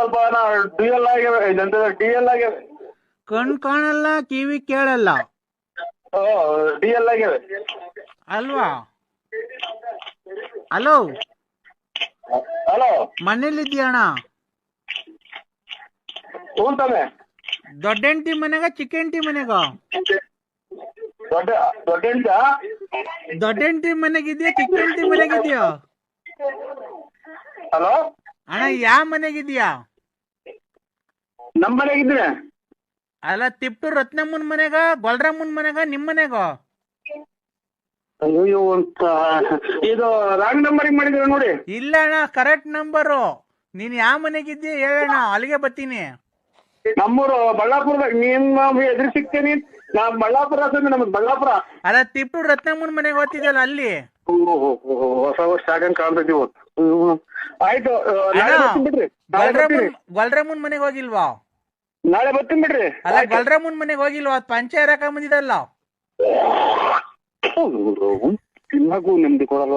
ಸ್ವಲ್ಪ ನಾವು ಡಿಎಲ್ ಆಗಿವೆ ಡಿಎಲ್ ಆಗಿವೆ ಕಣ್ ಕಾಣಲ್ಲ ಕಿವಿ ಕೇಳಲ್ಲ. ಡಿಎಲ್ ಆಗಿವೆ ಅಲ್ವಾ? ಹಲೋ? ಹಲೋ? ಮನೇಲಿದ್ಯಾಣ ಹ್ಞೂಂತಾನೆ ದೊಡ್ಡಂಟಿ ಮನೆಗ ಚಿಕ್ಕಂಟಿ ಮನೆಗ? ದೊಡ್ಡ ದೊಡ್ಡಂಟ ದೊಡ್ಡಂಟಿ ಮನೆಗಿದ್ಯಾ ಚಿಕ್ಕಂಟಿ ಮನೆಗಿದ್ಯಾ? ಹಲೋ? ಅಣ್ಣ ಯಾವ ಮನೆಗಿದ್ಯಾ? ನಮ್ಮ ಮನೆಗಿದ್ದೀನಿ ಅಲ್ಲ ತಿಪ್ಟು ರತ್ನಮ್ಮನ ಮನೆಗ ಬಲರಾಮನ್ ಮನೆಗ ನಿಮ್ ಮನೆಗ? ಅಯ್ಯೋ ಅಂತ. ಇದು ರಾಂಗ್ ನಂಬರಿಗೆ ಮಾಡಿದ್ರೆ ನೋಡಿ. ಇಲ್ಲ ಅಣ್ಣ ಕರೆಕ್ಟ್ ನಂಬರು ನೀನ್ ಯಾವ ಮನೆಗಿದ್ದಿ ಹೇಳಣ್ಣ ಅಲ್ಲಿಗೆ ಬರ್ತೀನಿ. ನಮ್ಮೂರು ಬಳ್ಳಾಪುರದಾಗ ನಿಮ್ಮ ಎದುರು ಸಿಗ್ತೀನಿ ನಾ ಬಳ್ಳಾಪುರ ಅಂದ್ರೆ ನಮ್ದು ಬಳ್ಳಾಪುರ. ಅಲ್ಲ ತಿಪ್ಪು ರತ್ನಮ್ಮನ ಮನೆಗೆ ಓದ್ತಿದ್ದಲ್ಲ ಅಲ್ಲಿ? ಹೊಸ ವರ್ಷ ಆಗಂಗ್ ಕಾಣ್ತೈತಿ ಇವತ್ತು. ಹ್ಮ್. ಆಯ್ತು ಆ, ನಾಳೆ ಅಣ್ಣ, ಬರ್ತೀನಿ ಬಿಡ್ರಿ. ನಾಳೆ ಬರ್ತೀನಿ. ಗೊಲ್ರಮ್ಮನ್ ಗೊಲ್ರಮ್ಮನ್ ಮನೆಗೆ ಹೋಗಿಲ್ವಾ? ನಾಳೆ ಬರ್ತೀನಿ ಬಿಡ್ರಿ. ಅಲ್ಲ ಗೊಲ್ರಮ್ಮನ್ ಮನೆಗೆ ಹೋಗಿಲ್ವಾ? ಅದ್ ಪಂಚ ರಕ ಬಂದಿದಲ್ಲ ತಿನ್ನಕ್ಕೂ ನೆಮ್ಮದಿ ಕೊಡಲ್ಲ